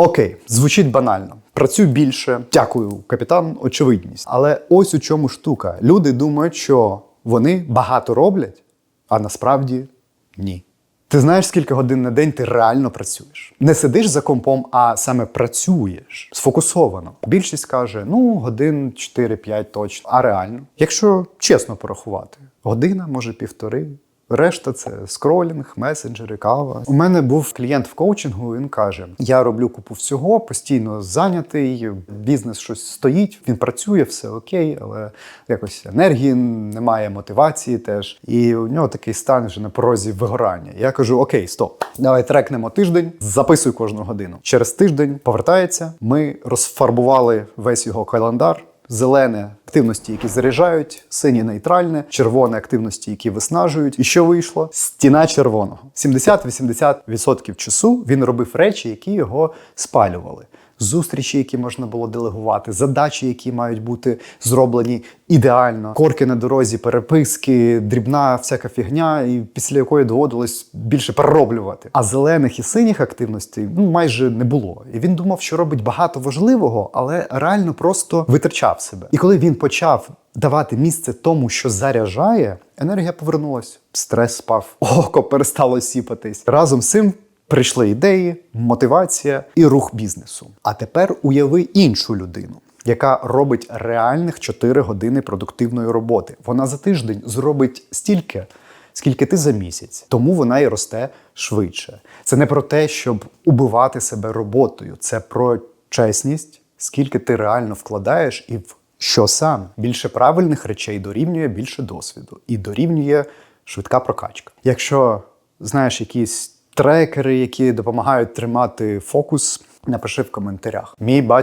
Окей, звучить банально. Працюю більше. Дякую, капітан, очевидність. Але ось у чому штука. Люди думають, що вони багато роблять, а насправді ні. Ти знаєш, скільки годин на день ти реально працюєш? Не сидиш за компом, а саме працюєш сфокусовано. Більшість каже: ну, годин 4-5 точно. А реально, якщо чесно порахувати, година, може півтори. Решта це скролінг, месенджери, кава. У мене був клієнт в коучингу. Він каже: Я роблю купу всього, постійно зайнятий, бізнес щось стоїть, він працює, все окей, але якось енергії немає, мотивації теж. І у нього такий стан вже на порозі вигорання. Я кажу: Окей, стоп, давай трекнемо тиждень, записуй кожну годину. Через тиждень повертається. Ми розфарбували весь його календар. Зелене активності, які заряджають, синє нейтральне, червоне активності, які виснажують. І що вийшло? Стіна червоного. 70-80% часу він робив речі, які його спалювали. Зустрічі, які можна було делегувати, задачі, які мають бути зроблені ідеально, корки на дорозі, переписки, дрібна всяка фігня, і після якої доводилось більше перероблювати. А зелених і синіх активностей ну майже не було. І він думав, що робить багато важливого, але реально просто витрачав себе. І коли він почав давати місце тому, що заряджає, енергія повернулась, стрес спав, око перестало сіпатись. Разом з цим прийшли ідеї, мотивація і рух бізнесу. А тепер уяви іншу людину. Яка робить реальних 4 години продуктивної роботи. Вона за тиждень зробить стільки, скільки ти за місяць. Тому вона і росте швидше. Це не про те, щоб убивати себе роботою, це про чесність, скільки ти реально вкладаєш і в що саме. Більше правильних речей дорівнює більше досвіду і дорівнює швидка прокачка. Якщо знаєш якісь трекери, які допомагають тримати фокус, напиши в коментарях. Мій